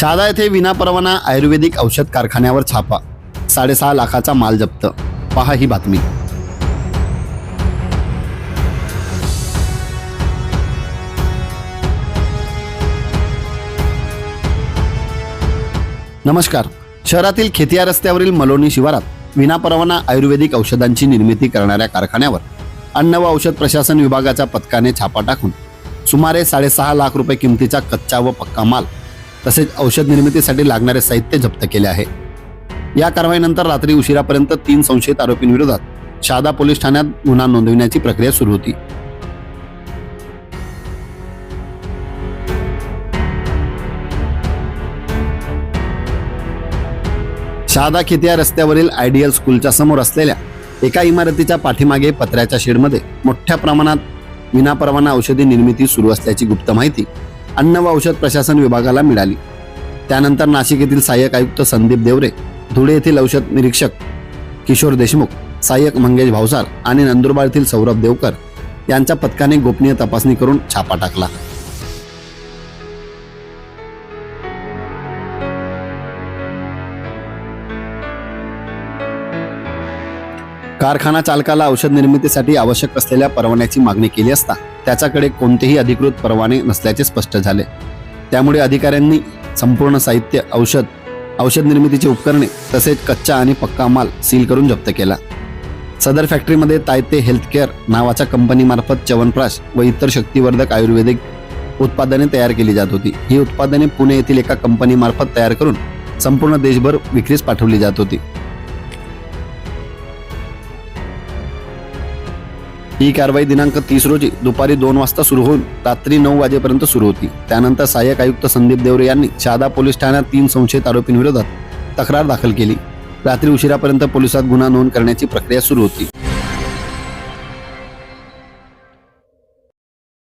शहादा येथे विनापरवाना आयुर्वेदिक औषध कारखान्यावर छापा. साडेसहा लाखाचा माल जप्त. पहा ही बातमी. नमस्कार. शहरातील खेतिया रस्त्यावरील मलोनी शिवारात विनापरवाना आयुर्वेदिक औषधांची निर्मिती करणाऱ्या कारखान्यावर अन्न व औषध प्रशासन विभागाच्या पथकाने छापा टाकून सुमारे साडेसहा लाख रुपये किमतीचा कच्चा व पक्का माल तसेच औषध निर्मितीसाठी लागणारे साहित्य जप्त केले आहे. या कारवाईनंतर रात्री उशिरापर्यंत तीन संशयित आरोपींविरोधात शहादा पोलीस ठाण्यात गुन्हा नोंदविण्याची प्रक्रिया सुरू होती. शहादा खेतिया रस्त्यावरील आयडियल स्कूलच्या समोर असलेल्या एका इमारतीच्या पाठीमागे पत्र्याच्या शेडमध्ये मोठ्या प्रमाणात विनापरवाना औषधी निर्मिती सुरू असल्याची गुप्त माहिती अन्न व औषध प्रशासन विभागाला मिळाली. त्यानंतर नाशिक येथील सहाय्यक आयुक्त संदीप देवरे धुळे येथील औषध निरीक्षक किशोर देशमुख सहाय्यक मंगेश भावसार आणि नंदुरबार येथील सौरभ देवकर यांच्या पथकाने गोपनीय तपासणी करून छापा टाकला. कारखाना चालकाला औषध निर्मितीसाठी आवश्यक असलेल्या परवान्याची मागणी केली असता त्याच्याकडे कोणतेही अधिकृत परवाने नसल्याचे स्पष्ट झाले. त्यामुळे अधिकाऱ्यांनी संपूर्ण साहित्य औषध औषध निर्मितीची उपकरणे तसेच कच्चा आणि पक्का माल सील करून जप्त केला. सदर फॅक्टरीमध्ये तायते हेल्थकेअर नावाच्या कंपनीमार्फत च्यवनप्राश व इतर शक्तिवर्धक आयुर्वेदिक उत्पादने तयार केली जात होती. ही उत्पादने पुणे येथील एका कंपनीमार्फत तयार करून संपूर्ण देशभर विक्रीस पाठवली जात होती. ही कारवाई दिनांक तीस रोजी दुपारी दोन वाजता सुरू होऊन रात्री नऊ वाजेपर्यंत सुरू होती. त्यानंतर सहाय्यक आयुक्त संदीप देवरे यांनी शहादा पोलीस ठाण्यात तीन संशयित आरोपींविरोधात तक्रार दाखल केली. रात्री उशिरापर्यंत पोलिसात गुन्हा नोंद करण्याची प्रक्रिया सुरू होती.